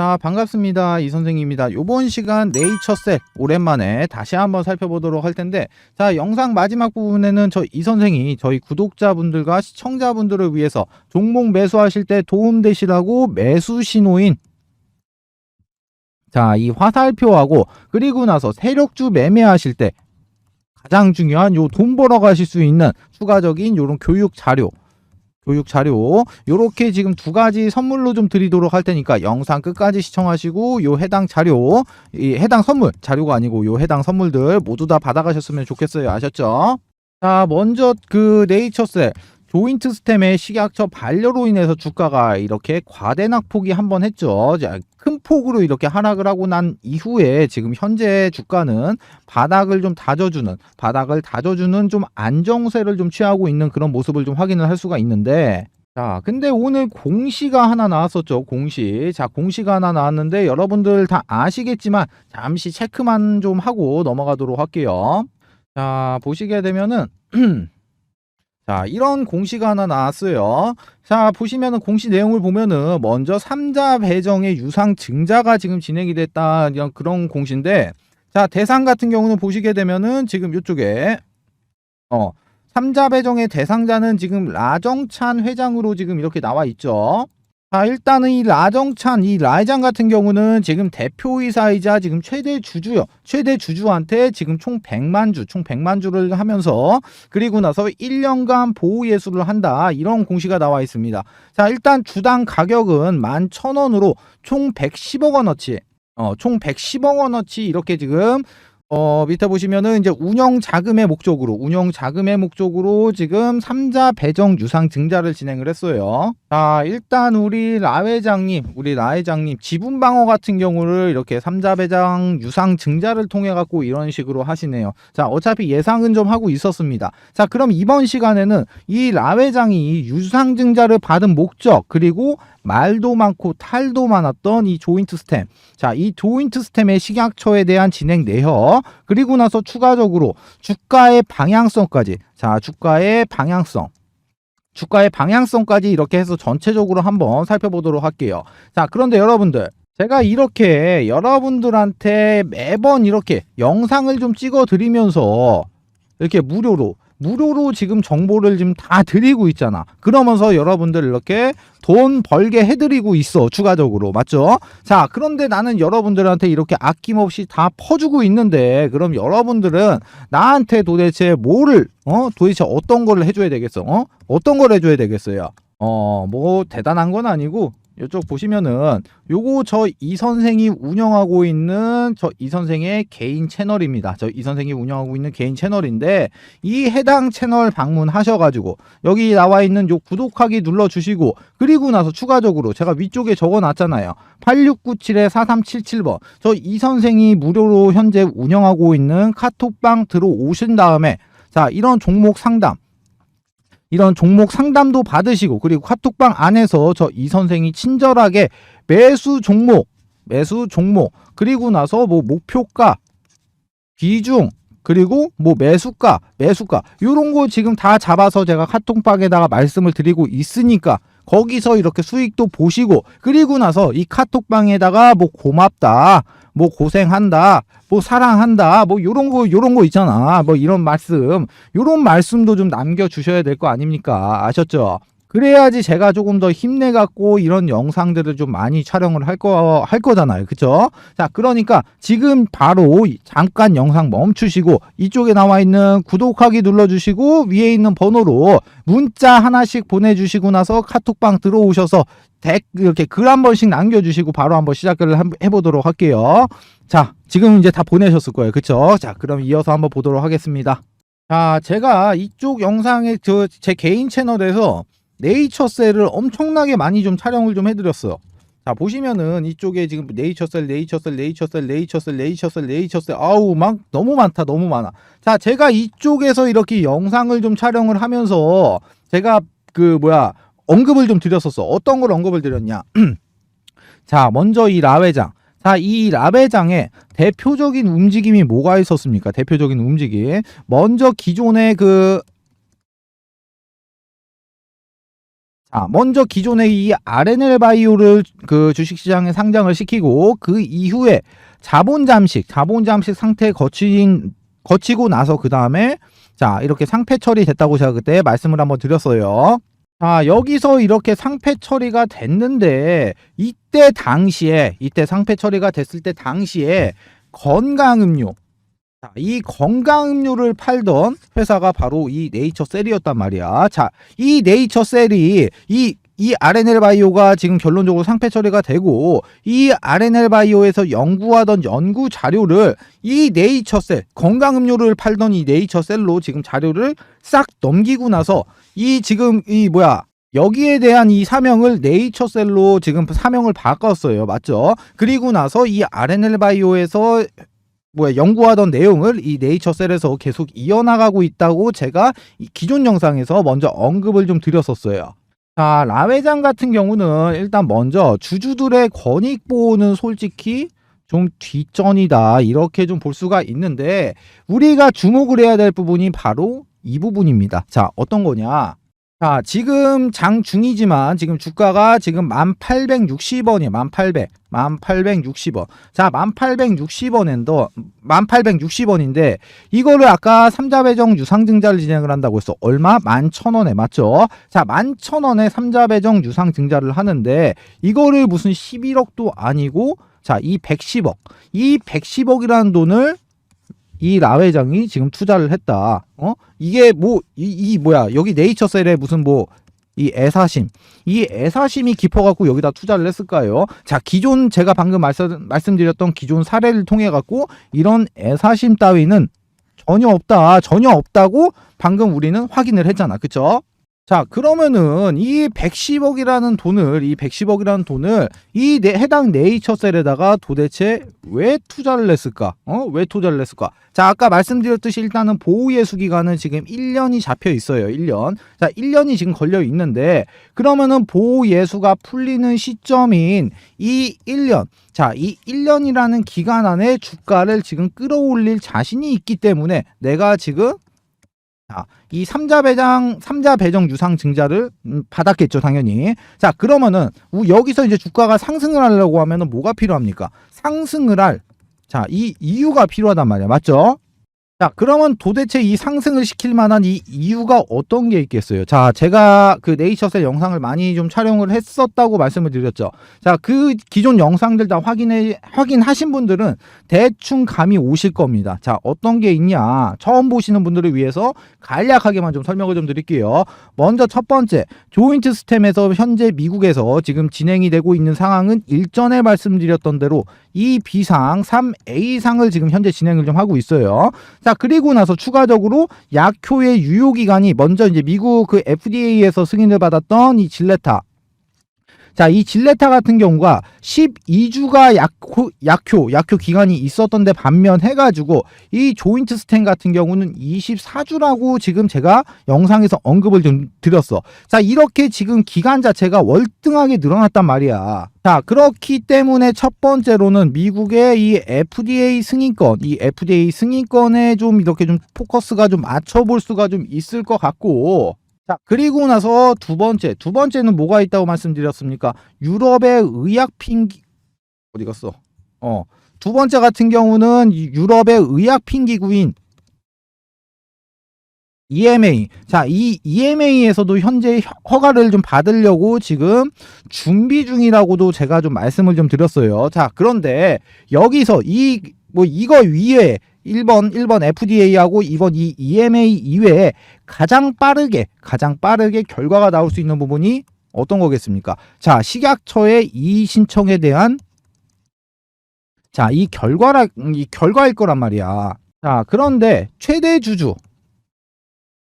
자, 반갑습니다. 이 선생입니다. 요번 시간 네이처셀 오랜만에 다시 한번 살펴보도록 할 텐데, 자, 영상 마지막 부분에는 저 이 선생이 저희 구독자분들과 시청자분들을 위해서 종목 매수하실 때 도움되시라고 매수 신호인 자, 이 화살표하고 그리고 나서 세력주 매매하실 때 가장 중요한 요 돈 벌어 가실 수 있는 추가적인 요런 교육 자료 교육 자료 요렇게 지금 두 가지 선물로 좀 드리도록 할 테니까 영상 끝까지 시청하시고 요 해당 자료 이 해당 선물 자료가 아니고 요 해당 선물들 모두 다 받아가셨으면 좋겠어요 아셨죠? 자 먼저 그 네이처셀 조인트 스템의 식약처 반려로 인해서 주가가 이렇게 과대낙폭이 한번 했죠. 자, 큰 폭으로 이렇게 하락을 하고 난 이후에 지금 현재 주가는 바닥을 좀 다져주는 바닥을 다져주는 좀 안정세를 좀 취하고 있는 그런 모습을 좀 확인을 할 수가 있는데 자 근데 오늘 공시가 하나 나왔었죠 공시. 자 공시가 하나 나왔는데 여러분들 다 아시겠지만 잠시 체크만 좀 하고 넘어가도록 할게요. 자 보시게 되면은 자, 이런 공시가 하나 나왔어요. 자, 보시면은 공시 내용을 보면은 먼저 삼자 배정의 유상 증자가 지금 진행이 됐다 그런 공시인데 자, 대상 같은 경우는 보시게 되면은 지금 이쪽에 어, 삼자 배정의 대상자는 지금 라정찬 회장으로 지금 이렇게 나와 있죠. 자, 일단은 이 라정찬, 이 라이장 같은 경우는 지금 대표이사이자 지금 최대 주주요. 최대 주주한테 지금 총 100만 주, 총 100만 주를 하면서 그리고 나서 1년간 보호 예수를 한다. 이런 공시가 나와 있습니다. 자, 일단 주당 가격은 11,000원으로 총 110억 원어치. 어, 총 110억 원어치 이렇게 지금 어, 밑에 보시면은 이제 운영 자금의 목적으로, 운영 자금의 목적으로 지금 삼자 배정 유상 증자를 진행을 했어요. 자, 일단 우리 라 회장님, 우리 라 회장님 지분 방어 같은 경우를 이렇게 삼자 배정 유상 증자를 통해 갖고 이런 식으로 하시네요. 자, 어차피 예상은 좀 하고 있었습니다. 자, 그럼 이번 시간에는 이 라 회장이 유상 증자를 받은 목적, 그리고 말도 많고 탈도 많았던 이 조인트 스템. 자, 이 조인트 스템의 식약처에 대한 진행 내역, 그리고 나서 추가적으로 주가의 방향성까지. 자, 주가의 방향성. 주가의 방향성까지 이렇게 해서 전체적으로 한번 살펴보도록 할게요. 자, 그런데 여러분들. 제가 이렇게 여러분들한테 매번 이렇게 영상을 좀 찍어 드리면서 이렇게 무료로 무료로 지금 정보를 지금 다 드리고 있잖아. 그러면서 여러분들 이렇게 돈 벌게 해드리고 있어. 추가적으로. 맞죠? 자, 그런데 나는 여러분들한테 이렇게 아낌없이 다 퍼주고 있는데, 그럼 여러분들은 나한테 도대체 뭐를, 어? 도대체 어떤 거를 해줘야 되겠어? 어? 어떤 걸 해줘야 되겠어요? 어, 뭐, 대단한 건 아니고, 이쪽 보시면은 요거 저 이 선생이 운영하고 있는 저 이 선생의 개인 채널입니다. 저 이 선생이 운영하고 있는 개인 채널인데 이 해당 채널 방문하셔가지고 여기 나와 있는 요 구독하기 눌러주시고 그리고 나서 추가적으로 제가 위쪽에 적어놨잖아요. 8697-4377번 저 이 선생이 무료로 현재 운영하고 있는 카톡방 들어오신 다음에 자 이런 종목 상담 이런 종목 상담도 받으시고 그리고 카톡방 안에서 저 이 선생이 친절하게 매수 종목 매수 종목 그리고 나서 뭐 목표가 비중 그리고 뭐 매수가 매수가 요런 거 지금 다 잡아서 제가 카톡방에다가 말씀을 드리고 있으니까 거기서 이렇게 수익도 보시고 그리고 나서 이 카톡방에다가 뭐 고맙다 뭐 고생한다 뭐 사랑한다 뭐 요런 거 요런 거 있잖아. 뭐 이런 말씀. 요런 말씀도 좀 남겨 주셔야 될 거 아닙니까? 아셨죠? 그래야지 제가 조금 더 힘내 갖고 이런 영상들을 좀 많이 촬영을 할 거 할 거잖아요. 그쵸? 자 그러니까 지금 바로 잠깐 영상 멈추시고 이쪽에 나와 있는 구독하기 눌러주시고 위에 있는 번호로 문자 하나씩 보내주시고 나서 카톡방 들어오셔서 댓 이렇게 글 한 번씩 남겨주시고 바로 한번 시작을 한- 해보도록 할게요. 자, 지금 이제 다 보내셨을 거예요. 그쵸? 자, 그럼 이어서 한번 보도록 하겠습니다. 자, 제가 이쪽 영상에 저 제 개인 채널에서 네이처셀을 엄청나게 많이 좀 촬영을 좀 해드렸어요. 자, 보시면은 이쪽에 지금 네이처셀, 네이처셀, 네이처셀, 네이처셀, 네이처셀, 네이처셀, 아우, 막 너무 많다, 너무 많아. 자, 제가 이쪽에서 이렇게 영상을 좀 촬영을 하면서 제가 그 뭐야, 언급을 좀 드렸었어. 어떤 걸 언급을 드렸냐? 자, 먼저 이 라회장. 자, 이 라회장의 대표적인 움직임이 뭐가 있었습니까? 대표적인 움직임. 먼저 기존의 그 자, 먼저 기존의 이 RNL 바이오를 그 주식시장에 상장을 시키고 그 이후에 자본 잠식, 자본 잠식 상태 거친 거치고 나서 그 다음에 자 이렇게 상패 처리됐다고 제가 그때 말씀을 한번 드렸어요. 자 여기서 이렇게 상패 처리가 됐는데 이때 당시에 이때 상패 처리가 됐을 때 당시에 건강음료 자, 이 건강음료를 팔던 회사가 바로 이 네이처셀이었단 말이야. 자, 이 네이처셀이 이 이 RNL 바이오가 지금 결론적으로 상패 처리가 되고 이 RNL 바이오에서 연구하던 연구 자료를 이 네이처셀 건강 음료를 팔던 이 네이처셀로 지금 자료를 싹 넘기고 나서 이 지금 이 뭐야 여기에 대한 이 사명을 네이처셀로 지금 사명을 바꿨어요. 맞죠? 그리고 나서 이 RNL 바이오에서 뭐야 연구하던 내용을 이 네이처셀에서 계속 이어나가고 있다고 제가 이 기존 영상에서 먼저 언급을 좀 드렸었어요. 자, 라회장 같은 경우는 일단 먼저 주주들의 권익 보호는 솔직히 좀 뒷전이다 이렇게 좀 볼 수가 있는데 우리가 주목을 해야 될 부분이 바로 이 부분입니다. 자, 어떤 거냐? 자, 지금 장 중이지만 지금 주가가 지금 1860원이에요. 1800. 1860원. 자, 1860원인데 1860원인데 이거를 아까 삼자배정 유상증자를 진행을 한다고 했어. 얼마? 11,000원에 맞죠? 자, 11,000원에 삼자배정 유상증자를 하는데 이거를 무슨 11억도 아니고 자, 이 110억. 이 110억이라는 돈을 이 라 회장이 지금 투자를 했다. 어? 이게 뭐, 이, 이 뭐야. 여기 네이처셀에 무슨 뭐, 이 애사심. 이 애사심이 깊어갖고 여기다 투자를 했을까요? 자, 기존 제가 방금 말씀, 말씀드렸던 기존 사례를 통해갖고 이런 애사심 따위는 전혀 없다. 전혀 없다고 방금 우리는 확인을 했잖아. 그쵸? 자, 그러면은 이 110억이라는 돈을, 이 110억이라는 돈을 이 네- 해당 네이처셀에다가 도대체 왜 투자를 했을까? 어? 왜 투자를 했을까? 자, 아까 말씀드렸듯이 일단은 보호 예수 기간은 지금 1년이 잡혀 있어요. 1년. 자, 1년이 지금 걸려 있는데 그러면은 보호 예수가 풀리는 시점인 이 1년. 자, 이 1년이라는 기간 안에 주가를 지금 끌어올릴 자신이 있기 때문에 내가 지금 자, 이 삼자 배당, 삼자 배정 유상 증자를 음, 받았겠죠, 당연히. 자, 그러면은 우- 여기서 이제 주가가 상승을 하려고 하면은 뭐가 필요합니까? 상승을 할 자, 이 이유가 필요하단 말이야. 맞죠? 자, 그러면 도대체 이 상승을 시킬 만한 이 이유가 어떤 게 있겠어요? 자, 제가 그 네이처셀 영상을 많이 좀 촬영을 했었다고 말씀을 드렸죠. 자, 그 기존 영상들 다 확인해, 확인하신 분들은 대충 감이 오실 겁니다. 자, 어떤 게 있냐. 처음 보시는 분들을 위해서 간략하게만 좀 설명을 좀 드릴게요. 먼저 첫 번째, 조인트 스템에서 현재 미국에서 지금 진행이 되고 있는 상황은 일전에 말씀드렸던 대로 이 B상 3A상을 지금 현재 진행을 좀 하고 있어요. 자, 그리고 나서 추가적으로 약효의 유효 기간이 먼저 이제 미국 그 FDA에서 승인을 받았던 이 질레타 자, 이 질레타 같은 경우가 12주가 약효, 약효, 약효 기간이 있었던데 반면 해가지고 이 조인트 스텐 같은 경우는 24주라고 지금 제가 영상에서 언급을 좀 드렸어. 자, 이렇게 지금 기간 자체가 월등하게 늘어났단 말이야. 자, 그렇기 때문에 첫 번째로는 미국의 이 FDA 승인권, 이 FDA 승인권에 좀 이렇게 좀 포커스가 좀 맞춰볼 수가 좀 있을 것 같고, 자, 그리고 나서 두 번째, 두 번째는 뭐가 있다고 말씀드렸습니까? 유럽의 의약 핑기, 어디 갔어? 어, 두 번째 같은 경우는 이 유럽의 의약 핑기구인 EMA. 자, 이 EMA에서도 현재 허- 허가를 좀 받으려고 지금 준비 중이라고도 제가 좀 말씀을 좀 드렸어요. 자, 그런데 여기서 이, 뭐 이거 위에 1번, 1번 FDA하고 2번 이 EMA 이외에 가장 빠르게, 가장 빠르게 결과가 나올 수 있는 부분이 어떤 거겠습니까? 자, 식약처의 이 신청에 대한 자, 이 결과라, 이 결과일 거란 말이야. 자, 그런데 최대 주주,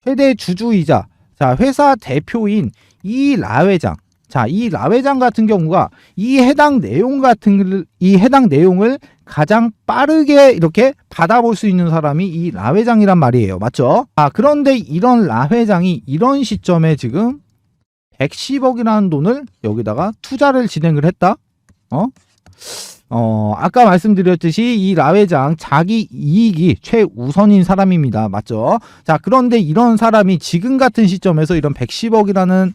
최대 주주이자 자 회사 대표인 이 라 회장 자 이 라회장 같은 경우가 이 해당 내용 같은 걸- 이 해당 내용을 가장 빠르게 이렇게 받아볼 수 있는 사람이 이 라회장이란 말이에요 맞죠 아 그런데 이런 라회장이 이런 시점에 지금 110억이라는 돈을 여기다가 투자를 진행을 했다 어? 어, 아까 말씀드렸듯이 이 라회장 자기 이익이 최우선인 사람입니다. 맞죠? 자, 그런데 이런 사람이 지금 같은 시점에서 이런 110억이라는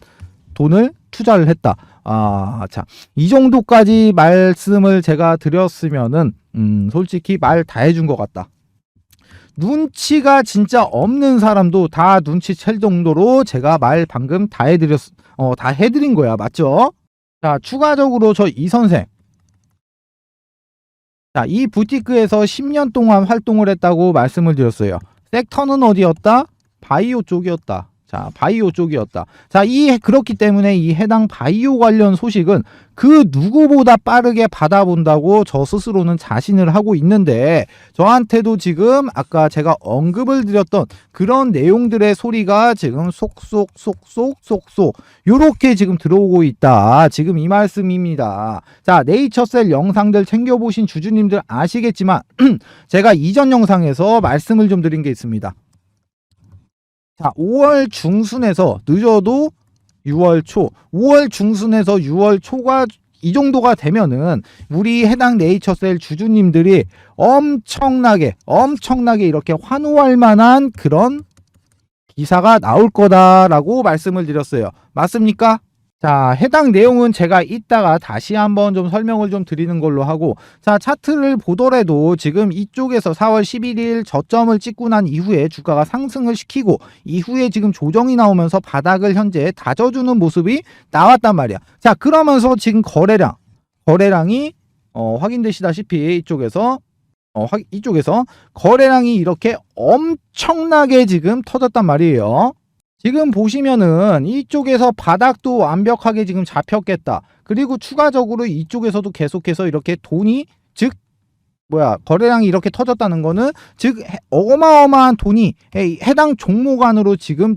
돈을 투자를 했다. 아, 자, 이 정도까지 말씀을 제가 드렸으면은, 음, 솔직히 말 다 해준 것 같다. 눈치가 진짜 없는 사람도 다 눈치챌 정도로 제가 말 방금 다 해드렸, 어, 다 해드린 거야. 맞죠? 자, 추가적으로 저 이 선생. 자, 이 부티크에서 10년 동안 활동을 했다고 말씀을 드렸어요. 섹터는 어디였다? 바이오 쪽이었다. 자, 바이오 쪽이었다. 자, 이 그렇기 때문에 이 해당 바이오 관련 소식은 그 누구보다 빠르게 받아본다고 저 스스로는 자신을 하고 있는데 저한테도 지금 아까 제가 언급을 드렸던 그런 내용들의 소리가 지금 속속 속속 속속 요렇게 지금 들어오고 있다. 지금 이 말씀입니다. 자, 네이처셀 영상들 챙겨보신 주주님들 아시겠지만 제가 이전 영상에서 말씀을 좀 드린 게 있습니다. 자, 5월 중순에서 늦어도 6월 초, 5월 중순에서 6월 초가 이 정도가 되면은 우리 해당 네이처셀 주주님들이 엄청나게 엄청나게 이렇게 환호할 만한 그런 기사가 나올 거다라고 말씀을 드렸어요. 맞습니까? 자, 해당 내용은 제가 이따가 다시 한번 좀 설명을 좀 드리는 걸로 하고, 자, 차트를 보더라도 지금 이쪽에서 4월 11일 저점을 찍고 난 이후에 주가가 상승을 시키고, 이후에 지금 조정이 나오면서 바닥을 현재 다져주는 모습이 나왔단 말이야. 자, 그러면서 지금 거래량, 거래량이, 어, 확인되시다시피 이쪽에서 어, 확- 이쪽에서 거래량이 이렇게 엄청나게 지금 터졌단 말이에요. 지금 보시면은 이쪽에서 바닥도 완벽하게 지금 잡혔겠다. 그리고 추가적으로 이쪽에서도 계속해서 이렇게 돈이 즉 뭐야 거래량이 이렇게 터졌다는 거는 즉 해- 어마어마한 돈이 해- 해당 종목 안으로 지금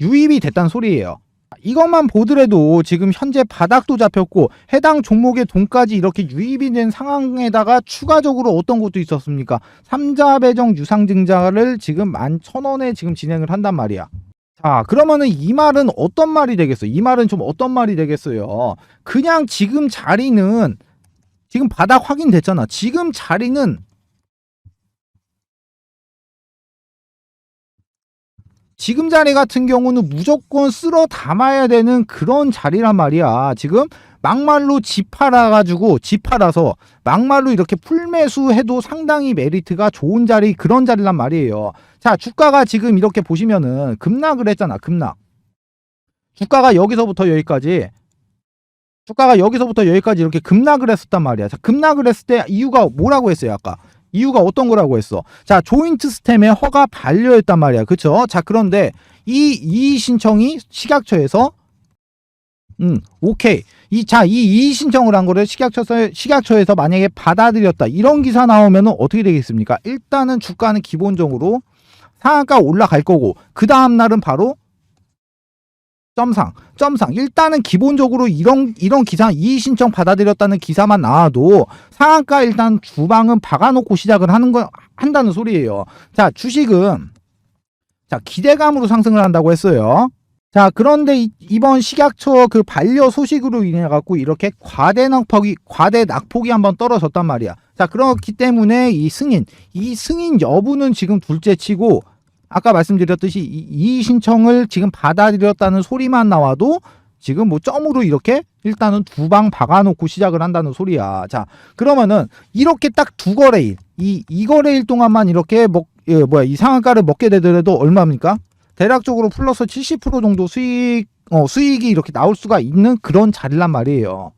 유입이 됐다는 소리예요. 이것만 보더라도 지금 현재 바닥도 잡혔고 해당 종목의 돈까지 이렇게 유입이 된 상황에다가 추가적으로 어떤 것도 있었습니까? 삼자 배정 유상증자를 지금 11,000원에 지금 진행을 한단 말이야. 자, 그러면은 이 말은 어떤 말이 되겠어요? 이 말은 좀 어떤 말이 되겠어요? 그냥 지금 자리는 지금 바닥 확인됐잖아. 지금 자리는 지금 자리 같은 경우는 무조건 쓸어 담아야 되는 그런 자리란 말이야. 지금 막말로 집 팔아가지고 집 팔아서 막말로 이렇게 풀매수 해도 상당히 메리트가 좋은 자리 그런 자리란 말이에요. 자 주가가 지금 이렇게 보시면은 급락을 했잖아 급락. 주가가 여기서부터 여기까지 주가가 여기서부터 여기까지 이렇게 급락을 했었단 말이야. 자 급락을 했을 때 이유가 뭐라고 했어요 아까? 이유가 어떤 거라고 했어? 자, 조인트 스템에 허가 반려했단 말이야. 그쵸? 자, 그런데 이, 이 신청이 식약처에서 음, 오케이. 이, 자, 이 이의 신청을 한 거를 식약처에서, 식약처에서 만약에 받아들였다. 이런 기사 나오면은 어떻게 되겠습니까? 일단은 주가는 기본적으로 상한가 올라갈 거고, 그 다음날은 바로 점상, 점상. 일단은 기본적으로 이런, 이런 기사, 이의 신청 받아들였다는 기사만 나와도 상한가 일단 주방은 박아놓고 시작을 하는 거, 한다는 소리예요. 자, 주식은, 자, 기대감으로 상승을 한다고 했어요. 자, 그런데 이, 이번 식약처 그 반려 소식으로 인해 갖고 이렇게 과대 낙폭이, 과대 낙폭이 한번 떨어졌단 말이야. 자, 그렇기 때문에 이 승인, 이 승인 여부는 지금 둘째 치고, 아까 말씀드렸듯이 이, 이 신청을 지금 받아들였다는 소리만 나와도 지금 뭐 점으로 이렇게 일단은 두 방 박아놓고 시작을 한다는 소리야. 자, 그러면은 이렇게 딱 두 거래일, 이, 이 거래일 동안만 이렇게 먹, 예, 뭐야, 이 상한가를 먹게 되더라도 얼마입니까? 대략적으로 플러스 70% 정도 수익, 어, 수익이 이렇게 나올 수가 있는 그런 자리란 말이에요.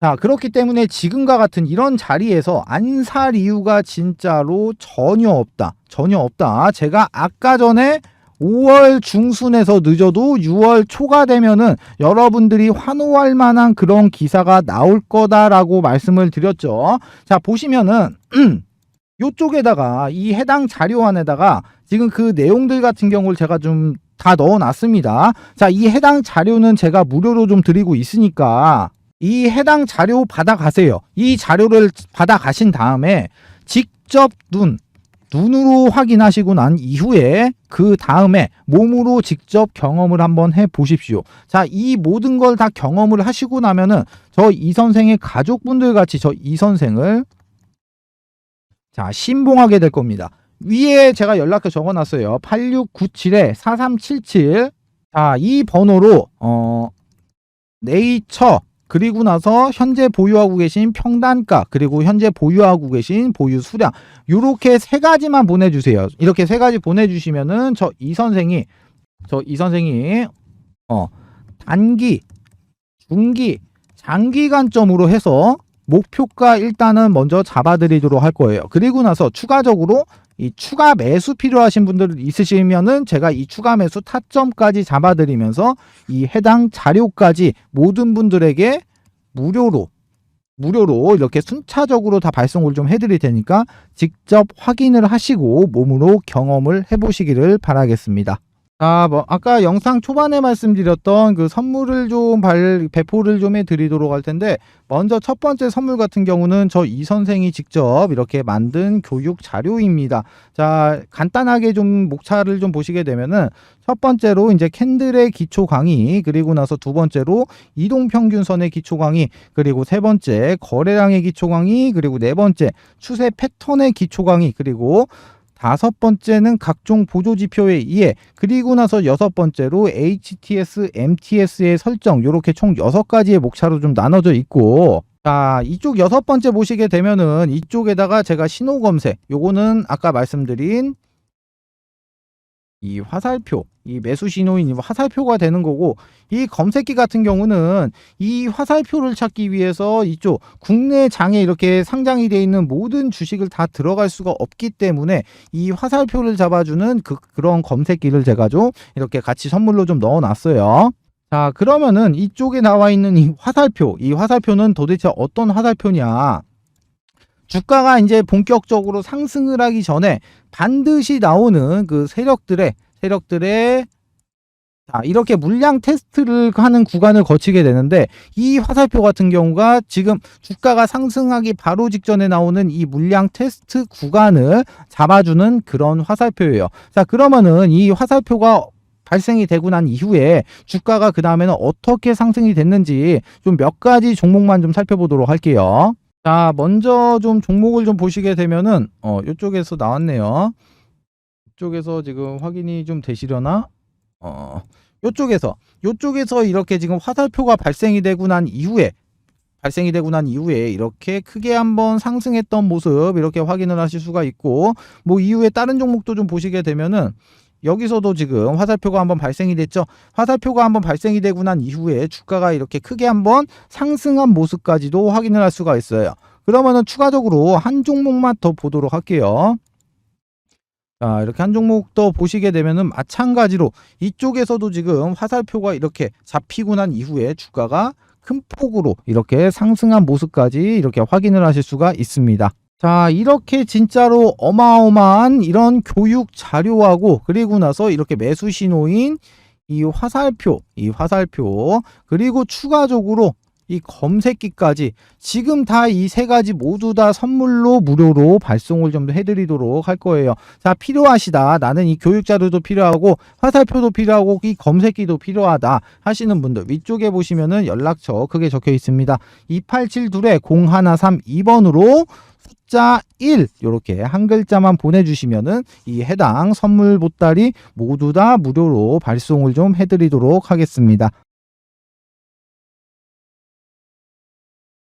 자, 그렇기 때문에 지금과 같은 이런 자리에서 안 살 이유가 진짜로 전혀 없다. 전혀 없다. 제가 아까 전에 5월 중순에서 늦어도 6월 초가 되면은 여러분들이 환호할 만한 그런 기사가 나올 거다라고 말씀을 드렸죠. 자, 보시면은 요쪽에다가 이 해당 자료 안에다가 지금 그 내용들 같은 경우를 제가 좀 다 넣어 놨습니다. 자, 이 해당 자료는 제가 무료로 좀 드리고 있으니까 이 해당 자료 받아가세요. 이 자료를 받아가신 다음에 직접 눈, 눈으로 확인하시고 난 이후에 그 다음에 몸으로 직접 경험을 한번 해 보십시오. 자, 이 모든 걸 다 경험을 하시고 나면은 저 이 선생의 가족분들 같이 저 이 선생을 자, 신봉하게 될 겁니다. 위에 제가 연락처 적어 놨어요. 8697에 4377 자, 이 번호로 어 네이처 그리고 나서 현재 보유하고 계신 평단가 그리고 현재 보유하고 계신 보유 수량 요렇게 세 가지만 보내주세요. 이렇게 세 가지 보내주시면은 저 이 선생이 저 이 선생이 어 단기, 중기, 장기 관점으로 해서 목표가 일단은 먼저 잡아드리도록 할 거예요. 그리고 나서 추가적으로 이 추가 매수 필요하신 분들 있으시면은 제가 이 추가 매수 타점까지 잡아드리면서 이 해당 자료까지 모든 분들에게 무료로 무료로 이렇게 순차적으로 다 발송을 좀 해드릴 테니까 직접 확인을 하시고 몸으로 경험을 해보시기를 바라겠습니다. 자, 뭐 아까 영상 초반에 말씀드렸던 그 선물을 좀 발, 배포를 좀 해드리도록 할 텐데 먼저 첫 번째 선물 같은 경우는 저 이 선생이 직접 이렇게 만든 교육 자료입니다. 자, 간단하게 좀 목차를 좀 보시게 되면은 첫 번째로 이제 캔들의 기초 강의, 그리고 나서 두 번째로 이동 평균선의 기초 강의, 그리고 세 번째 거래량의 기초 강의, 그리고 네 번째 추세 패턴의 기초 강의, 그리고 다섯 번째는 각종 보조 지표에 의해 그리고 나서 여섯 번째로 HTS, MTS의 설정 요렇게 총 여섯 가지의 목차로 좀 나눠져 있고 자 이쪽 여섯 번째 보시게 되면은 이쪽에다가 제가 신호 검색 요거는 아까 말씀드린 이 화살표 이 매수 신호인 이 화살표가 되는 거고 이 검색기 같은 경우는 이 화살표를 찾기 위해서 이쪽 국내 장에 이렇게 상장이 되어 있는 모든 주식을 다 들어갈 수가 없기 때문에 이 화살표를 잡아주는 그, 그런 검색기를 제가 좀 이렇게 같이 선물로 좀 넣어놨어요. 자 그러면은 이쪽에 나와 있는 이 화살표 이 화살표는 도대체 어떤 화살표냐 주가가 이제 본격적으로 상승을 하기 전에 반드시 나오는 그 세력들의 세력들의 자, 이렇게 물량 테스트를 하는 구간을 거치게 되는데 이 화살표 같은 경우가 지금 주가가 상승하기 바로 직전에 나오는 이 물량 테스트 구간을 잡아주는 그런 화살표예요. 자, 그러면은 이 화살표가 발생이 되고 난 이후에 주가가 그 다음에는 어떻게 상승이 됐는지 좀 몇 가지 종목만 좀 살펴보도록 할게요. 자, 먼저 좀 종목을 좀 보시게 되면은 어, 이쪽에서 나왔네요. 이쪽에서 지금 확인이 좀 되시려나? 어, 요쪽에서 요쪽에서 이렇게 지금 화살표가 발생이 되고 난 이후에 발생이 되고 난 이후에 이렇게 크게 한번 상승했던 모습 이렇게 확인을 하실 수가 있고 뭐 이후에 다른 종목도 좀 보시게 되면은 여기서도 지금 화살표가 한번 발생이 됐죠. 화살표가 한번 발생이 되고 난 이후에 주가가 이렇게 크게 한번 상승한 모습까지도 확인을 할 수가 있어요. 그러면은 추가적으로 한 종목만 더 보도록 할게요. 자, 이렇게 한 종목 더 보시게 되면은 마찬가지로 이쪽에서도 지금 화살표가 이렇게 잡히고 난 이후에 주가가 큰 폭으로 이렇게 상승한 모습까지 이렇게 확인을 하실 수가 있습니다. 자, 이렇게 진짜로 어마어마한 이런 교육 자료하고 그리고 나서 이렇게 매수 신호인 이 화살표, 이 화살표, 그리고 추가적으로 이 검색기까지 지금 다 이 세 가지 모두 다 선물로 무료로 발송을 좀 해드리도록 할 거예요. 자, 필요하시다. 나는 이 교육 자료도 필요하고 화살표도 필요하고 이 검색기도 필요하다 하시는 분들 위쪽에 보시면은 연락처 크게 적혀 있습니다. 2872에 0132번으로 숫자 1 이렇게 한 글자만 보내주시면은 이 해당 선물 보따리 모두 다 무료로 발송을 좀 해드리도록 하겠습니다.